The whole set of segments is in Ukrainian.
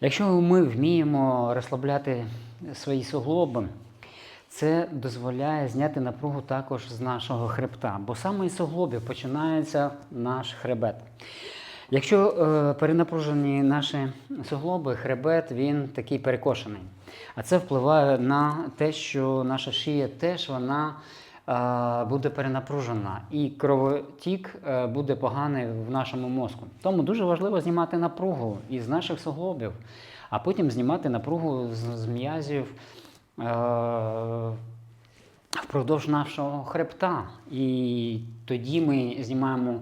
Якщо ми вміємо розслабляти свої суглоби, це дозволяє зняти напругу також з нашого хребта, бо саме із суглобів починається наш хребет. Якщо е, перенапружені наші суглоби, хребет він такий перекошений. А це впливає на те, що наша шия теж вона буде перенапружена, і кровотік е, буде поганий в нашому мозку. Тому дуже важливо знімати напругу із наших суглобів, а потім знімати напругу з, з м'язів. Е, впродовж нашого хребта. І тоді ми знімаємо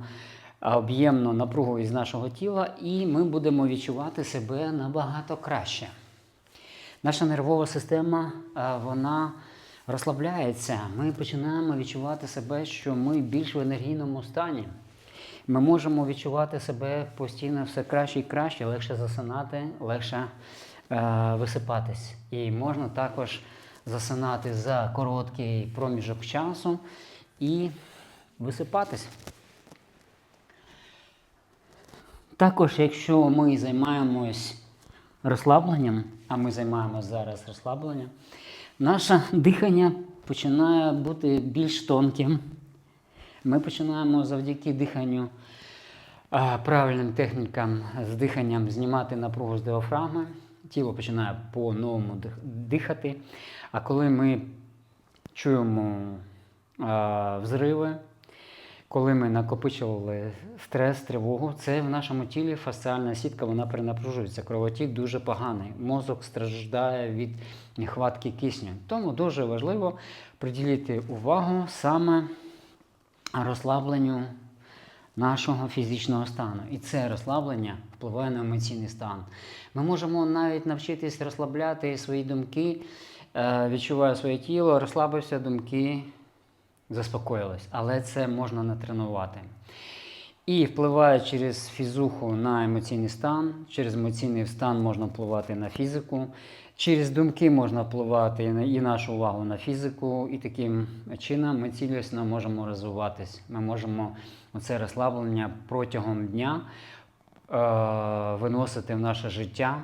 об'ємну напругу із нашого тіла, і ми будемо відчувати себе набагато краще. Наша нервова система вона розслабляється. Ми починаємо відчувати себе, що ми більш в енергійному стані. Ми можемо відчувати себе постійно все краще і краще, легше засинати, легше е, висипатись. І можна також засинати за короткий проміжок часу і висипатись. Також, якщо ми займаємось розслабленням, а ми займаємось зараз розслабленням, наше дихання починає бути більш тонким. Ми починаємо завдяки диханню, правильним технікам з диханням знімати напругу з діафрагми. Тіло починає по-новому дихати. А коли ми чуємо а, взриви, коли ми накопичували стрес, тривогу, це в нашому тілі фасціальна сітка вона перенапружується. Кровотік дуже поганий. Мозок страждає від нехватки кисню. Тому дуже важливо приділити увагу саме розслабленню нашого фізичного стану. І це розслаблення впливає на емоційний стан. Ми можемо навіть навчитись розслабляти свої думки, е, відчуваю своє тіло, розслабився, думки заспокоїлись. Але це можна натренувати. І впливає через фізуху на емоційний стан, через емоційний стан можна впливати на фізику, через думки можна впливати і нашу увагу на фізику, і таким чином ми цілісно можемо розвиватись. Ми можемо це розслаблення протягом дня е, виносити в наше життя.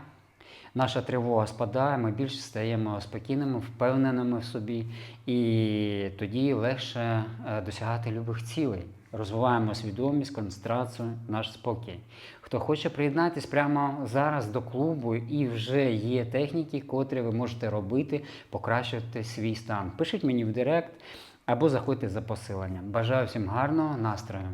Наша тривога спадає, ми більш стаємо спокійними, впевненими в собі, і тоді легше е, досягати любих цілей. Розвиваємо свідомість, концентрацію, наш спокій. Хто хоче приєднатись прямо зараз до клубу, і вже є техніки, котрі ви можете робити, покращувати свій стан. Пишіть мені в директ або заходьте за посиленням. Бажаю всім гарного настрою!